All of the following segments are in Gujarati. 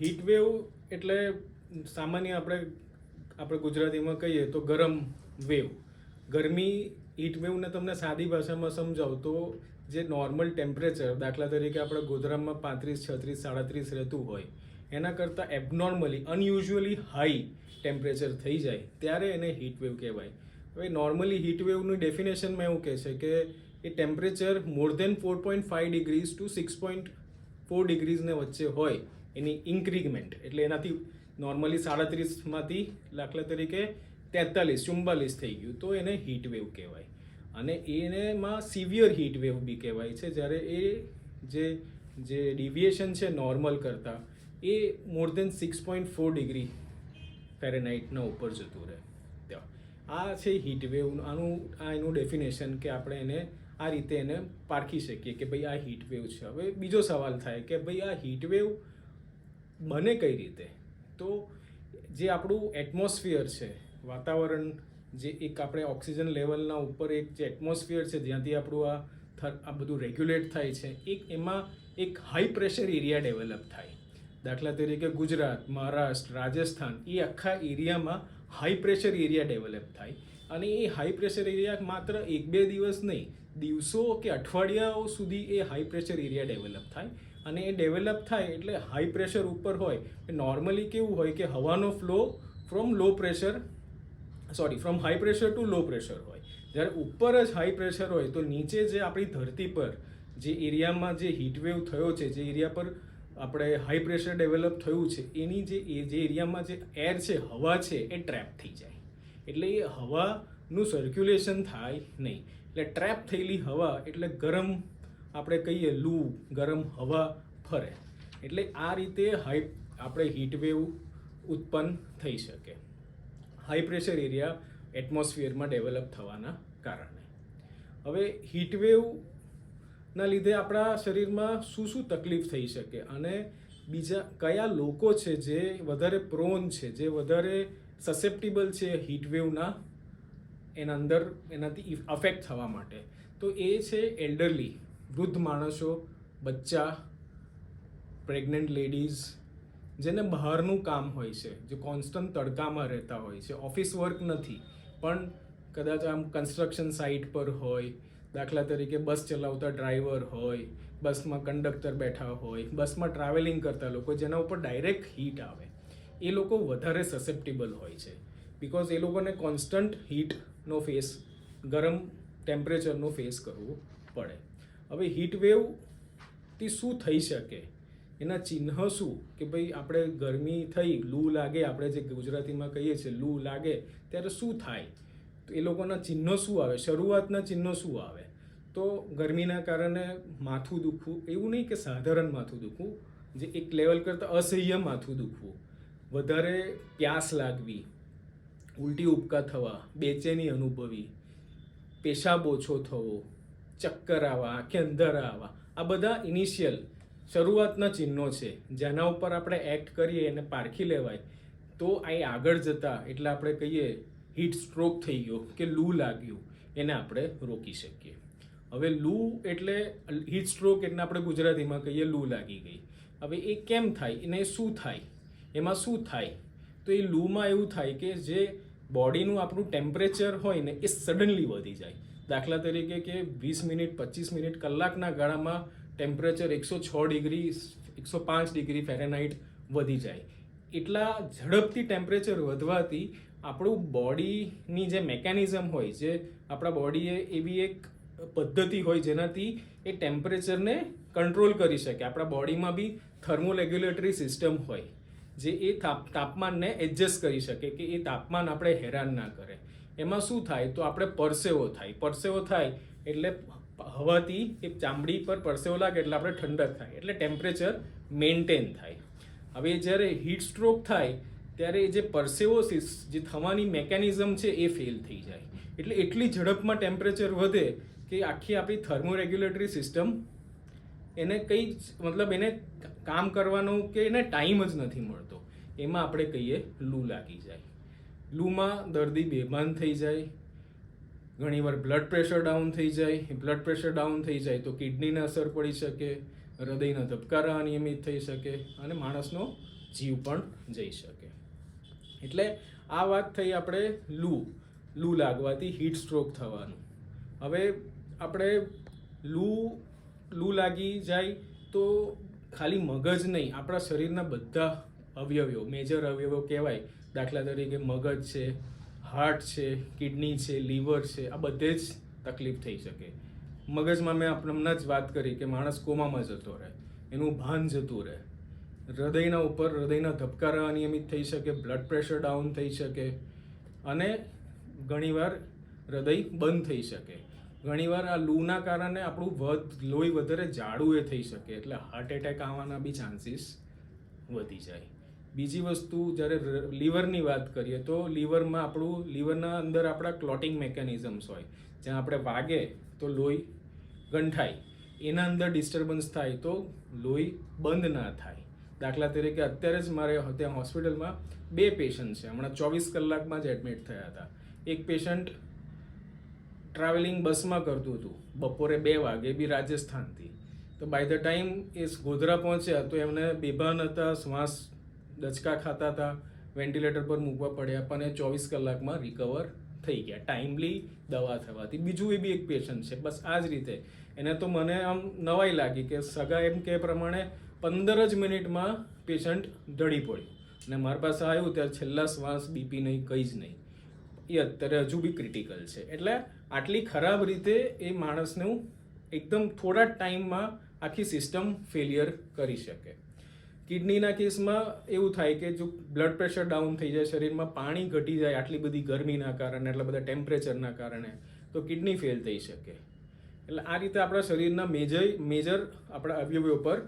હીટ વેવ એટલે સામાન્ય આપણે આપણે ગુજરાતીમાં કહીએ તો ગરમ વેવ ગરમી હીટ વેવને તમને સાદી ભાષામાં સમજાવું તો જે નોર્મલ ટેમ્પરેચર દાખલા તરીકે આપણે ગોધરામાં પાંત્રીસ, છત્રીસ, સાડત્રીસ રહેતું હોય, એના કરતાં એબનોર્મલી અનયુઝ્યુઅલી હાઈ ટેમ્પરેચર થઈ જાય, ત્યારે એને હીટ વેવ કહેવાય. હવે નોર્મલી હીટ વેવનું ડેફિનેશનમાં એવું કહે છે કે એ temperature more than four point five degrees to six point four ડિગ્રીઝને વચ્ચે હોય એની ઇન્ક્રીમેન્ટ એટલે એનાથી નોર્મલી સાડત્રીસમાંથી દાખલા તરીકે તેતાલીસ ચુમ્બાલીસ થઈ ગયું. તો એને વેવ કહેવાય. અને એનેમાં સિવિયર વેવ બી કહેવાય છે. જ્યારે એ જે જે ડિવિએશન છે નોર્મલ કરતાં, એ more than six point four degree ફેરેનાઇટના ઉપર જતું રહે. ત્યાં. આ છે હીટવેવ આનું, આ એનું ડેફિનેશન કે આપણે એને આ રીતે એને પારખી શકીએ કે ભાઈ આ હીટવેવ છે. હવે બીજો સવાલ થાય કે ભાઈ આ વેવ બને કઈ રીતે? તો જે આપણું એટમોસ્ફિયર છે, વાતાવરણ જે એક આપણે ઓક્સિજન લેવલના ઉપર એક જે એટમોસ્ફિયર છે, જ્યાંથી આપણું આ આ બધું રેગ્યુલેટ થાય છે, એક એમાં એક હાઈ પ્રેશર એરિયા ડેવલપ થાય. દાખલા તરીકે ગુજરાત, મહારાષ્ટ્ર, રાજસ્થાન, એ આખા એરિયામાં હાઈ પ્રેશર એરિયા ડેવલપ થાય. અને એ હાઈ પ્રેશર એરિયા માત્ર એક બે દિવસ નહીં, દિવસો કે અઠવાડિયાઓ સુધી એ હાઈ પ્રેશર એરિયા ડેવલપ થાય. અને એ ડેવલપ થાય એટલે હાઈ પ્રેશર ઉપર હોય. નોર્મલી કેવું હોય કે હવાનો flow from low pressure sorry from high pressure to low pressure હોય. જ્યારે ઉપર જ હાઈ પ્રેશર હોય તો નીચે જે આપણી ધરતી પર જે એરિયામાં જે હીટવેવ થયો છે, જે એરિયા પર આપણે હાઈ પ્રેશર ડેવલપ થયું છે, એની જે એ, જે એરિયામાં જે એર છે, હવા છે, એ ટ્રેપ થઈ જાય. એટલે એ હવાનું સર્ક્યુલેશન થાય નહીં. એટલે ટ્રેપ થયેલી હવા એટલે ગરમ આપણે કહીએ લૂ, ગરમ હવા, ફરે. એટલે આ રીતે હાઈ, આપણે હીટવેવ ઉત્પન્ન થઈ શકે. હાઈ પ્રેશર એરિયા એટમોસ્ફિયરમાં ડેવલપ થવાના કારણે. હવે હીટવેવના લીધે આપણા શરીરમાં શું શું તકલીફ થઈ શકે અને બીજા કયા લોકો છે જે વધારે પ્રોન છે, જે વધારે સસેપ્ટિબલ છે હીટવેવના એના અંદર એનાથી અફેક્ટ થવા માટે? તો એ છે એલ્ડરલી વૃદ્ધ માણસો, બચ્ચા પ્રેગ્નન્ટ લેડીઝ જેને બહારનું કામ હોય છે, જે કોન્સ્ટન્ટ તડકામાં રહેતા હોય છે. ઓફિસ વર્ક નથી, પણ કદાચ આમ કન્સ્ટ્રક્શન સાઇટ પર હોય, દાખલા તરીકે બસ ચલાવતા ડ્રાઈવર હોય બસમાં કંડક્ટર બેઠા હોય બસમાં ટ્રાવેલિંગ કરતા લોકો, જેના ઉપર ડાયરેક્ટ હીટ આવે, એ લોકો વધારે સસેપ્ટિબલ હોય છે. બિકોઝ એ લોકોને કોન્સ્ટન્ટ હીટનો ફેસ ગરમ ટેમ્પરેચરનો ફેસ કરવો પડે. હવે હીટવેવથી શું થઈ શકે? એના ચિહ્ન શું? કે ભાઈ આપણે ગરમી થઈ, લૂ લાગે, આપણે જે ગુજરાતીમાં કહીએ છીએ લૂ લાગે, ત્યારે શું થાય? તો એ લોકોના ચિહ્નો શું આવે? શરૂઆતના ચિહ્નો શું આવે? તો ગરમીના કારણે માથું દુખવું, એવું નહીં કે સાધારણ માથું દુખવું, જે એક લેવલ કરતાં અસહ્ય માથું દુખવું. વધારે પ્યાસ લાગવી, ઉલટી ઉપકા થવા, બેચેની અનુભવી, પેશાબ ઓછો થવો ચક્કર આવવા કે અંધારા આવવા આ બધા ઇનિશિયલ શરૂઆતના ચિહ્નો છે. જેના ઉપર આપણે એક્ટ કરીએ, એને પારખી લેવાય. તો અહીં આગળ જતા એટલે આપણે કહીએ હીટ સ્ટ્રોક થઈ ગયો કે લૂ લાગ્યું, એને આપણે રોકી શકીએ. હવે લૂ એટલે હીટ સ્ટ્રોક એટલે આપણે ગુજરાતીમાં કહીએ લૂ લાગી ગઈ. હવે એ કેમ થાય? એને શું થાય? એમાં શું થાય? તો એ લૂમાં એવું થાય કે જે બોડીનું આપણું ટેમ્પરેચર હોય ને એ સડનલી વધી જાય. દાખલા તરીકે કે વીસ મિનિટ, પચીસ મિનિટ કલાકના ગાળામાં ટેમ્પરેચર એકસો છ ડિગ્રી, એકસો પાંચ ડિગ્રી ફેરેનાઇટ વધી જાય. એટલા ઝડપથી ટેમ્પરેચર વધવાથી આપણું બોડીની જે મેકેનિઝમ હોય, જે આપણા બોડીએ એવી એક પદ્ધતિ હોય જેનાથી એ ટેમ્પરેચરને કંટ્રોલ કરી શકે. આપણા બોડીમાં બી થર્મોરેગ્યુલેટરી સિસ્ટમ હોય, જે એ તાપમાનને એડજસ્ટ કરી શકે કે એ તાપમાન આપણે હેરાન ના કરે. એમાં શું થાય? તો આપણે પરસેવો થાય. પરસેવો થાય એટલે હવાથી એ ચામડી પર પરસેવો લાગે એટલે આપણે ઠંડક થાય. એટલે ટેમ્પરેચર મેન્ટેન થાય. હવે જ્યારે હીટ સ્ટ્રોક થાય, ત્યારે જે પરસેવોસિસ જે થવાની મેકેનિઝમ છે એ ફેલ થઈ જાય. એટલે એટલી ઝડપમાં ટેમ્પરેચર વધે કે આખી આપણી થર્મોરેગ્યુલેટરી સિસ્ટમ એને કંઈ મતલબ એને કામ કરવાનો કે એને ટાઈમ જ નથી મળતો. એમાં આપણે કહીએ લૂ લાગી જાય. લૂમાં, દર્દી બેભાન થઈ જાય, ઘણીવાર બ્લડ પ્રેશર ડાઉન થઈ જાય બ્લડ પ્રેશર ડાઉન થઈ જાય તો કિડનીને અસર પડી શકે, હૃદયના ધબકારા અનિયમિત થઈ શકે અને માણસનો જીવ પણ જઈ શકે. એટલે આ વાત થઈ આપણે લૂ લૂ લાગવાથી હીટ સ્ટ્રોક થવાનું. હવે આપણે લૂ લૂ લાગી જાય તો ખાલી મગજ નહીં, આપણા શરીરના બધા અવયવો મેજર અવયવો કહેવાય દાખલા તરીકે મગજ છે હાર્ટ છે કિડની છે લીવર છે, આ બધે જ તકલીફ થઈ શકે. મગજમાં મેં આપણે હમણાં જ વાત કરી કે માણસ કોમામાં જતો રહે, એનું ભાન જતું રહે. હૃદયના ઉપર હૃદયના ધબકારા અનિયમિત થઈ શકે બ્લડ પ્રેશર ડાઉન થઈ શકે અને ઘણીવાર હૃદય બંધ થઈ શકે. ઘણીવાર આ લૂના કારણે આપણું વધ, લોહી વધારે જાડું એ થઈ શકે, એટલે હાર્ટ એટેક આવવાના બી ચાન્સીસ વધી જાય. બીજી વસ્તુ જ્યારે લીવરની વાત કરીએ તો લીવરમાં આપણું, લીવરના અંદર આપણા ક્લોટિંગ મેકેનિઝમ્સ હોય. જ્યાં આપણે વાગે તો લોહી ગંઠાય. એના અંદર ડિસ્ટર્બન્સ થાય તો લોહી બંધ ના થાય. દાખલા તરીકે અત્યારે જ મારે ત્યાં હોસ્પિટલમાં બે પેશન્ટ છે. હમણાં ચોવીસ કલાકમાં જ એડમિટ થયા હતા. એક પેશન્ટ ટ્રાવેલિંગ બસમાં કરતું હતું. બપોરે બે વાગે બી રાજસ્થાનથી. તો બાય ધ ટાઈમ એ ગોધરા પહોંચ્યા તો એમને બેભાન હતા, શ્વાસ દચકા ખાતા હતા, વેન્ટિલેટર પર મૂકવા પડ્યા પણ એ ચોવીસ કલાકમાં રિકવર થઈ ગયા. ટાઈમલી દવા થવાથી. બીજું એ બી એક પેશન્ટ છે. બસ આ જ રીતે. એને તો મને આમ નવાઈ લાગી કે સગા એમ કે પ્રમાણે પંદર જ મિનિટમાં પેશન્ટ ઢળી પડ્યું. અને મારી પાસે આવ્યું ત્યારે છેલ્લા શ્વાસ બીપી નહીં, કંઈ જ નહીં. એ અત્યારે હજુ બી ક્રિટિકલ છે. એટલે આટલી ખરાબ રીતે એ માણસનું એકદમ થોડા ટાઈમમાં આખી સિસ્ટમ ફેલિયર કરી શકે. કિડનીના કેસમાં એવું થાય કે જો બ્લડ પ્રેશર ડાઉન થઈ જાય, શરીરમાં પાણી ઘટી જાય આટલી બધી ગરમીના કારણે એટલા બધા ટેમ્પરેચરના કારણે, તો કિડની ફેલ થઈ શકે. એટલે આ રીતે આપણા શરીરના મેજર મેજર આપણા અવયવો પર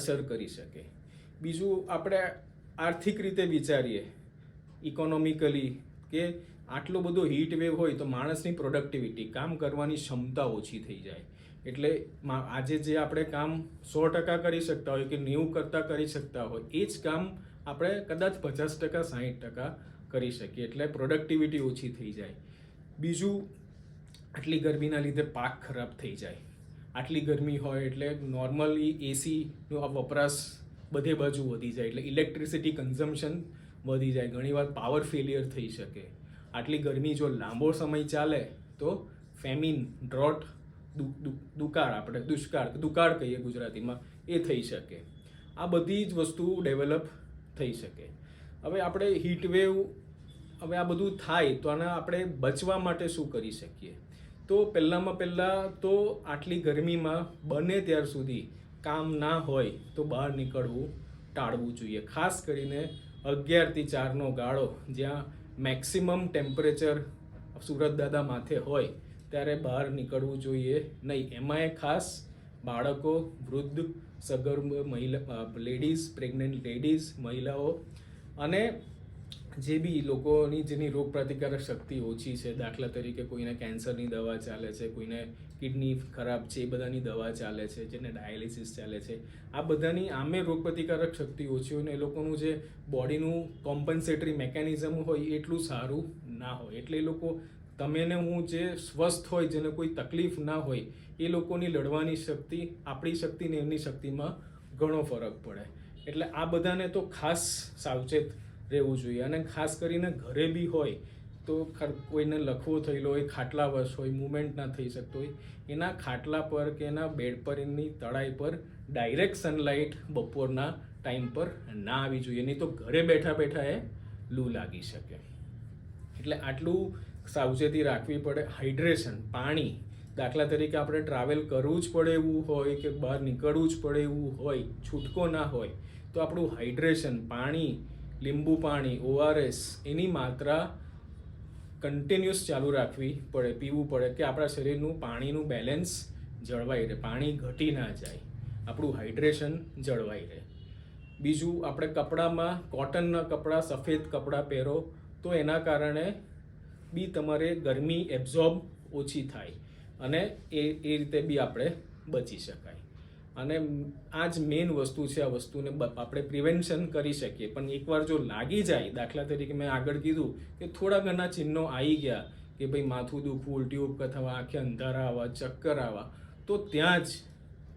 અસર કરી શકે. બીજું આપણે આર્થિક રીતે વિચારીએ ઇકોનોમિકલી કે આટલો બધો હીટ વેવ હોય તો માણસની પ્રોડક્ટિવિટી કામ કરવાની ક્ષમતા ઓછી થઈ જાય. એટલે આજે જે આપણે કામ સો ટકા કરી શકતા હોય કે નેવું કરતાં કરી શકતા હોય, એ જ કામ આપણે કદાચ પચાસ ટકા, સાહીઠ ટકા કરી શકીએ. એટલે પ્રોડક્ટિવિટી ઓછી થઈ જાય. બીજું, આટલી ગરમીના લીધે પાક ખરાબ થઈ જાય. આટલી ગરમી હોય એટલે નોર્મલી એસીનો આ વપરાશ બધે બાજુ વધી જાય. એટલે ઇલેક્ટ્રિસિટી કન્ઝમ્પશન વધી જાય. ઘણીવાર પાવર ફેલિયર થઈ શકે. આટલી ગરમી જો લાંબો સમય ચાલે તો ફેમિન ડ્રોટ દુકાળ આપણે, દુષ્કાળ, દુકાળ કહીએ ગુજરાતીમાં, એ થઈ શકે. આ બધી જ વસ્તુ ડેવલપ થઈ શકે. હવે આપણે હીટ વેવ હવે આ બધું થાય તો આના આપણે બચવા માટે શું કરી શકીએ? તો પહેલાંમાં પહેલાં તો આટલી ગરમીમાં બને ત્યાર સુધી કામ ના હોય તો બહાર નીકળવું ટાળવું જોઈએ. ખાસ કરીને અગિયારથી ચારનો ગાળો જ્યાં મેક્સિમમ ટેમ્પરેચર સુરત દાદા માથે હોય ત્યારે બહાર નીકળવું જોઈએ નહીં. એમાંય ખાસ બાળકો, વૃદ્ધ, સગર્ભ, મહિલા લેડીઝ પ્રેગ્નન્ટ લેડીઝ મહિલાઓ અને જે બી લોકોની જેની રોગપ્રતિકારક શક્તિ ઓછી છે, દાખલા તરીકે કોઈને કેન્સરની દવા ચાલે છે, કોઈને કિડની ખરાબ છે, એ બધાની દવા ચાલે છે, જેને ડાયાલિસિસ ચાલે છે, આ બધાની આમે રોગપ્રતિકારક શક્તિ ઓછી હોય ને એ લોકોનું જે બોડીનું કોમ્પન્સેટરી મેકેનિઝમ હોય એટલું સારું ના હોય. એટલે એ લોકો તમે ને હું જે સ્વસ્થ હોય, જેને કોઈ તકલીફ ના હોય, એ લોકોની લડવાની શક્તિ, આપણી શક્તિ ને એમની શક્તિમાં ઘણો ફરક પડે. એટલે આ બધાને તો ખાસ સાવચેત રહેવું જોઈએ. અને ખાસ કરીને ઘરે બી હોય, તો કોઈને લખવો થયેલો હોય, ખાટલા વશ હોય, મુવમેન્ટ ના થઈ શકતો હોય, એના ખાટલા પર કે એના બેડ પર એની તળાઈ પર ડાયરેક્ટ સનલાઇટ બપોરના ટાઈમ પર ના આવી જોઈએ. નહીં તો ઘરે બેઠા બેઠા એ લૂ લાગી શકે. એટલે આટલું સાવચેતી રાખવી પડે. હાઇડ્રેશન પાણી. દાખલા તરીકે આપણે ટ્રાવેલ કરવું જ પડે એવું હોય કે બહાર નીકળવું જ પડે એવું હોય, છૂટકો ના હોય, તો આપણું હાઇડ્રેશન પાણી, લીંબુ પાણી ઓઆરએસ એની માત્રા કન્ટિન્યુઅસ ચાલુ રાખવી પડે, પીવું પડે કે આપણા શરીરનું પાણીનું બેલેન્સ જળવાઈ રહે, પાણી ઘટી ના જાય, આપણું હાઇડ્રેશન જળવાઈ રહે. બીજું, આપણે કપડામાં કોટનના કપડાં, સફેદ કપડાં પહેરો, તો એના કારણે બી તમારે ગરમી એબ્ઝોર્બ ઓછી થાય અને એ એ રીતે બી આપણે બચી શકાય. અને આ જ મેઇન વસ્તુ છે આ વસ્તુને આપણે પ્રિવેન્શન કરી શકીએ. પણ એકવાર જો લાગી જાય, દાખલા તરીકે મેં આગળ કીધું કે થોડા ઘણા ચિહ્નો આવી ગયા કે ભાઈ માથું દુખવું, ઉલટી ઉપકા થવા, આંખે અંધારા આવવા, ચક્કર આવવા, તો ત્યાં જ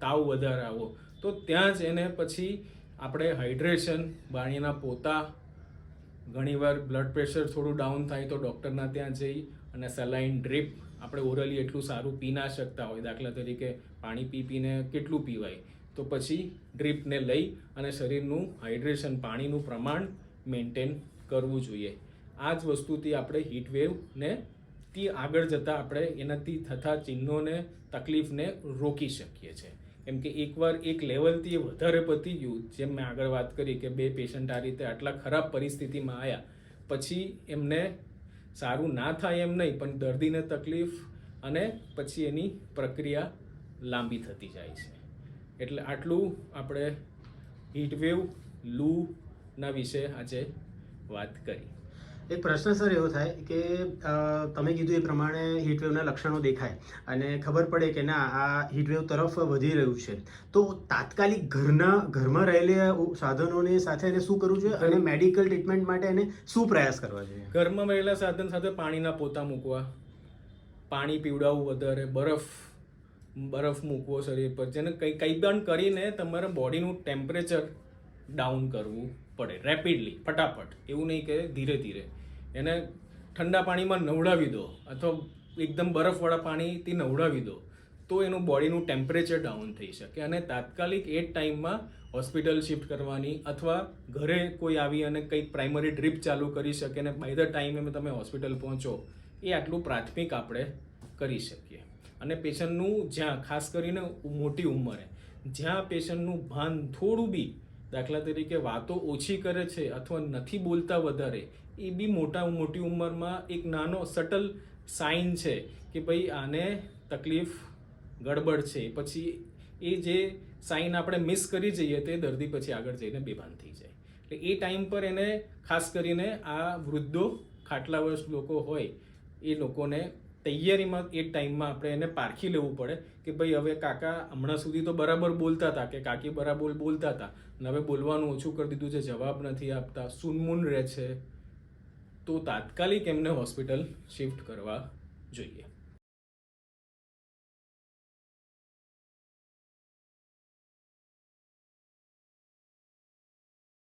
તાવ વધારે આવો તો ત્યાં જ એને પછી આપણે હાઇડ્રેશન બાણીના પોતા ઘણીવાર બ્લડ પ્રેશર થોડું ડાઉન થાય તો ડૉક્ટરના ત્યાં જઈ અને સલાઈન ડ્રીપ આપણે ઓરલી એટલું સારું પી ના શકતા હોય. દાખલા તરીકે પાણી પી પીને કેટલું પીવાય? તો પછી ડ્રીપને લઈ અને શરીરનું હાઇડ્રેશન પાણીનું પ્રમાણ મેન્ટેન કરવું જોઈએ. આ જ વસ્તુથી આપણે હીટવેવને થી આગળ જતાં આપણે એનાથી થતા ચિહ્નોને, તકલીફને રોકી શકીએ છીએ. કેમ કે એકવાર એક લેવલથી વધારે પતી ગયું, જેમ મેં આગળ વાત કરી કે બે પેશન્ટ આ રીતે આટલા ખરાબ પરિસ્થિતિમાં આવ્યા પછી એમને સારું ના થાય એમ નહીં, પણ દર્દીને તકલીફ અને પછી એની પ્રક્રિયા લાંબી થતી જાય છે. એટલે આટલું આપણે હીટવેવ લૂના વિશે આજે વાત કરી. એક પ્રશ્ન સર એવો થાય કે તમે કીધું એ પ્રમાણે હીટવેવના લક્ષણો દેખાય અને ખબર પડે કે ના, આ હીટવેવ તરફ વધી રહ્યું છે. તો તાત્કાલિક ઘરના, ઘરમાં રહેલા સાધનોને સાથે એને શું કરવું જોઈએ અને મેડિકલ ટ્રીટમેન્ટ માટે એને શું પ્રયાસ કરવા જોઈએ? ઘરમાં રહેલા સાધન સાથે પાણીના પોતા મૂકવા, પાણી પીવડાવવું વધારે, બરફ બરફ મૂકવો શરીર પર. જેને કંઈ કંઈ પણ કરીને તમારા બોડીનું ટેમ્પરેચર ડાઉન કરવું. પડે રેપિડલી ફટાફટ. એવું નહીં કે ધીરે ધીરે. એને ઠંડા પાણીમાં નવડાવી દો અથવા એકદમ બરફવાળા પાણીથી નવડાવી દો તો એનું બોડીનું ટેમ્પરેચર ડાઉન થઈ શકે અને તાત્કાલિક એ ટાઈમમાં હોસ્પિટલ શિફ્ટ કરવાની અથવા ઘરે કોઈ આવી અને કંઈક પ્રાઇમરી ડ્રીપ ચાલુ કરી શકે અને બાય ધ ટાઈમે તમે હોસ્પિટલ પહોંચો, એ આટલું પ્રાથમિક આપણે કરી શકીએ. અને પેશન્ટનું જ્યાં, ખાસ કરીને મોટી ઉંમરે, જ્યાં પેશન્ટનું ભાન થોડું બી દાખલા તરીકે વાતો ઓછી કરે છે અથવા નથી બોલતા વધારે, એ બી મોટા, મોટી ઉંમરમાં એક નાનો સટલ સાઇન છે કે ભાઈ આને તકલીફ ગડબડ છે. પછી એ જે સાઇન આપણે મિસ કરી જઈએ તે દર્દી પછી આગળ જઈને બેભાન થઈ જાય. એટલે એ ટાઈમ પર એને ખાસ કરીને આ વૃદ્ધો ખાટલા વર્ષ લોકો હોય, એ લોકોને તૈયારીમાં એ ટાઈમમાં આપણે એને પારખી લેવું પડે કે ભાઈ હવે કાકા હમણાં સુધી તો બરાબર બોલતા હતા કે કાકી બરાબર બોલતા હતા અને હવે બોલવાનું ઓછું કરી દીધું છે, જવાબ નથી આપતા, સુનમૂન રહે છે. તો તાત્કાલિક એમને હોસ્પિટલ શિફ્ટ કરવા જોઈએ.